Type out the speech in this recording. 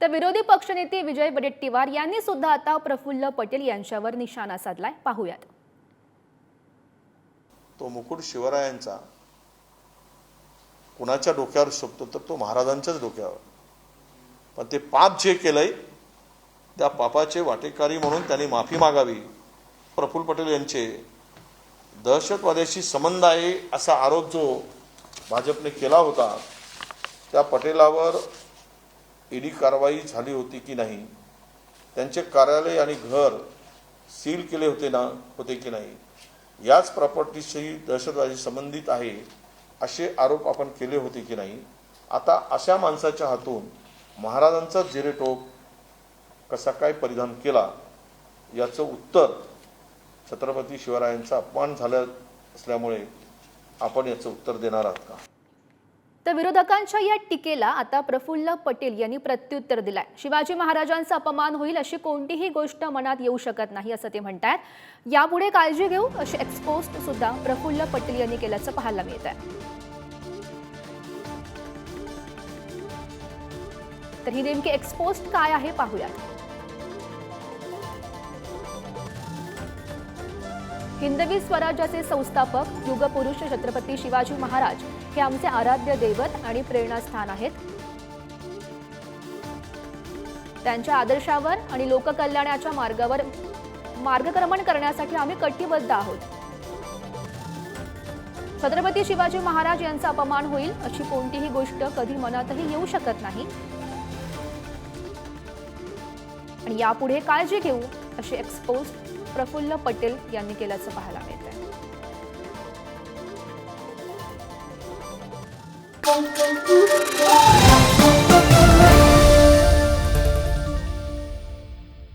तर विरोधी पक्षनेते विजय वडेट्टीवार यांनी सुद्धा आता प्रफुल्ल पटेल यांच्यावर निशाणा साधलाय. पाहूयात. तो मुकुट शिवरायांचा कुणाच्या डोक्यावर शोभतो तर तो महाराजांच्याच डोक्यावर. पण ते पाप जे केलंय त्या पापाचे वाटेकारी म्हणून त्यांनी माफी मागावी. प्रफुल्ल पटेल यांचे दहशतवाद्याशी संबंध आहे असा आरोप जो भाजपने केला होता त्या पटेलावर ईडी कारवाई झाली होती की नाही त्यांचे कार्यालय आणि घर सील केले होते ना होते की नाही याच प्रॉपर्टीशी दहशतवादी संबंधित आहे असे आरोप आपण केले होते की नाही. आता अशा माणसाच्या हातून महाराजांचा जिरेटोप कसा काय परिधान केला याचं उत्तर छत्रपती शिवरायांचा अपमान झाला असल्यामुळे आपण याचं उत्तर देणार आहात का? तर विरोधकांच्या या टीकेला आता प्रफुल्ल पटेल यांनी प्रत्युत्तर दिलाय. शिवाजी महाराजांचा अपमान होईल अशी कोणतीही गोष्ट मनात येऊ शकत नाही असं ते म्हणतात यापुढे काळजी घेऊ अशी एक्सपोस्ट सुद्धा प्रफुल्ल पटेल यांनी केल्याचं पाहायला मिळत आहे तर ही नेमकी एक्सपोस्ट काय आहे पाहूयात. हिंदवी स्वराज्याचे संस्थापक युगपुरुष छत्रपती शिवाजी महाराज हे आमचे आराध्य दैवत आणि प्रेरणास्थान आहेत. त्यांच्या आदर्शावर आणि लोककल्याणाच्या मार्गावर मार्गक्रमण करण्यासाठी आम्ही कटिबद्ध आहोत. छत्रपती शिवाजी महाराज यांचा अपमान होईल अशी कोणतीही गोष्ट कधी मनातही येऊ शकत नाही. आणि यापुढे काळजी घेऊ अशी एक्सपोज प्रफुल्ल पटेल यांनी केल्याचं पाहायला मिळत आहे Thank you.